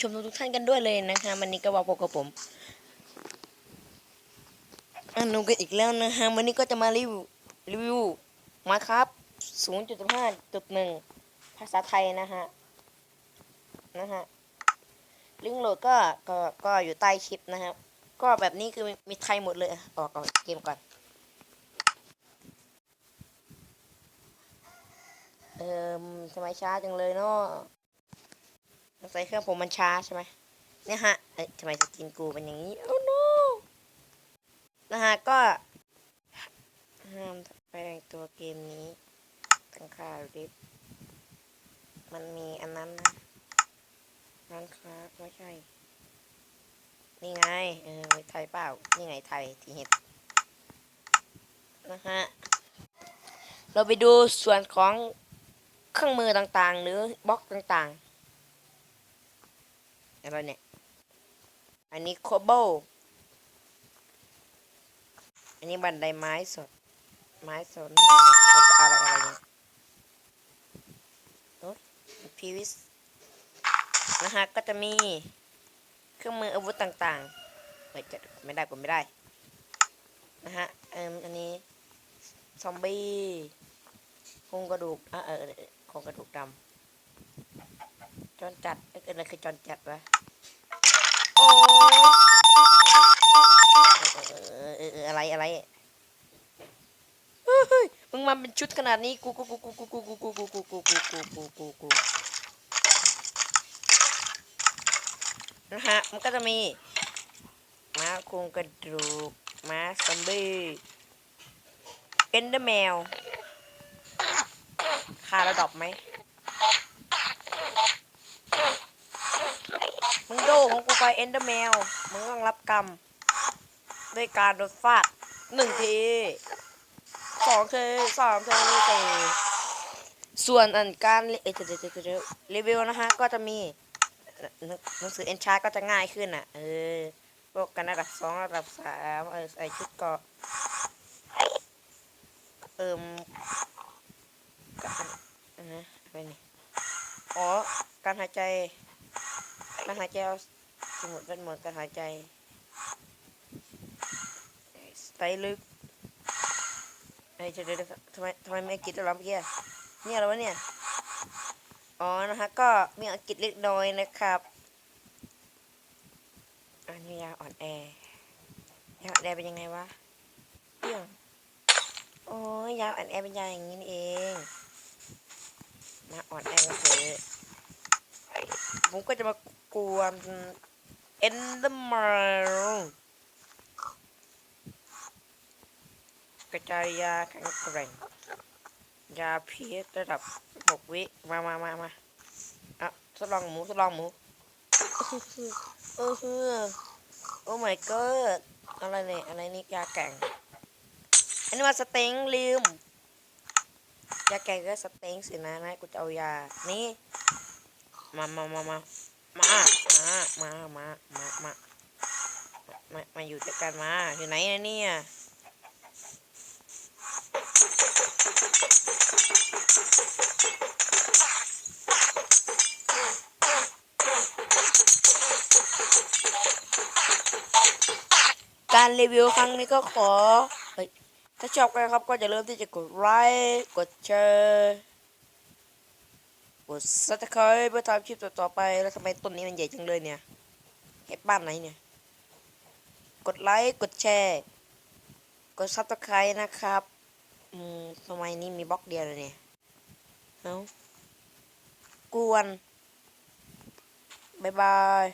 ชมทุกท่านกันด้วยเลยนะคะวันนี้ก็ว่าพบกับผมอันนูกันอีกแล้วนะฮะวันนี้ก็จะมารีวิวรีวิวมาครับ 0.5.1 ภาษาไทยนะฮะนะฮะลิงก์โหลดก็ก็ก็อยู่ใต้คลิปนะครับก็แบบนี้คือมีมีไทยหมดเลยออกก่อนเกมก่อนเอิมทำไมช้าจังเลยเนาะ สงสัยเครื่องผมมันช้าใช่ไหมเนี่ยฮะเอ้ยทำไมสกินกูเป็นอย่างนี้โอ้ no นะฮะก็ห้ามแปลงตัวเกมนี้ตั้งค่าดิฟมันมีอันนั้นนะร้นค้าไม่ใช่ นี่ไง เออไม่ไทยเปล่า นี่ไงไทยที่เห็ดนะฮะ เราไปดูส่วนของเครื่องมือต่างๆ หรือบล็อกต่างๆ อะไรเนี่ย อันนี้โคโบอันนี้บันไดไม้สด ไม้สนแล้วก็อะไรอะไรเนี่ยพีวิสนะฮะก็จะมีเครื่องมืออาวุธต่างๆเฮ้ยจะไม่ได้กดไม่ได้ นะฮะเอ่มอันนี้ซอมบี้โครงกระดูกอะเออโครงกระดูกดำ จอนจัดเอ้ยอะไรคือจอนจัดวะโอ้เอออะไรอะไรมึงมาเป็นชุดขนาดนี้กูกูกูกูกูกูกูกูกูกูกูกูกูกูกูนะฮะมันก็จะมีม้าโครงกระดูกม้าซอมบี้เอนเดอร์แมวคาระดับไหม มึงโดของกูไปเอนเดอร์แมว มึงต้องรับกรรม ด้วยการโดนฟาดหนึ่งทีสองทีสามทีสี่ส่วนอันการเอยเดี๋ยวเดี๋ยวรีวิวนะฮะ ก็จะมีหนังสือเอนชาร์ก็จะง่ายขึ้นอะ เออพวกกันระดับสองระดับสามเออใส่ชุดเกาะเอิ่มกันนะไปนี่อ๋อ การหายใจ การหายใจเอาสมุดเป็นหมดการหายใจไตลึกไอ้ยเดี๋ยวยวเดี๋ยวทำไมทำไมไม่กฤษแล้วล่เมื่อกี้เนี่ยอะไรวะเนี่ย อ๋อ นะฮะ ก็มีอังกฤษเล็กน้อยนะครับอันนี้ยาอ่อนแอยาอ่อนแอเป็นยังไงวะเปี้ยงโอ้ยยาวอ่อนแอเป็นยาอย่างนี้เอง มาอ่อนแอก็เถอะ ผมก็จะมากวนเอนเดอร์มารกระจายยาแข็งแกร่งยาพิษระดับหกวิมามามามาอะทดลองหมูทดลองหมูเออเออโอ้ my god อะไรเนี่ยอะไรนี่ยาแก่งอันนี้มาสเต็งลืมยาแก่ก็สเต็งสินะนะกูจะเอายานี่ มามามามามามา มา มา มา มา มา มาอยู่ด้วยกันมา อยู่ไหนนะเนี่ย การรีวิวครั้งนี้ก็ขอ ถ้าชอบกันครับก็จะเริ่าลืมที่จะกดไลค์ กดแชร์ ดซับสไครต์เพื่อทำคลิปต่อๆไป แล้วทำไมต้นนี้มันใหญ่จังเลยเนี่ยเห็ดบ้านไหนเนี่ย กดไลค์กดแชร์ กดซับสไครต์นะครับอืมทำไมนี่มีบล็อกเดียวเลยเนี่ยเอ้ากวนบายบาย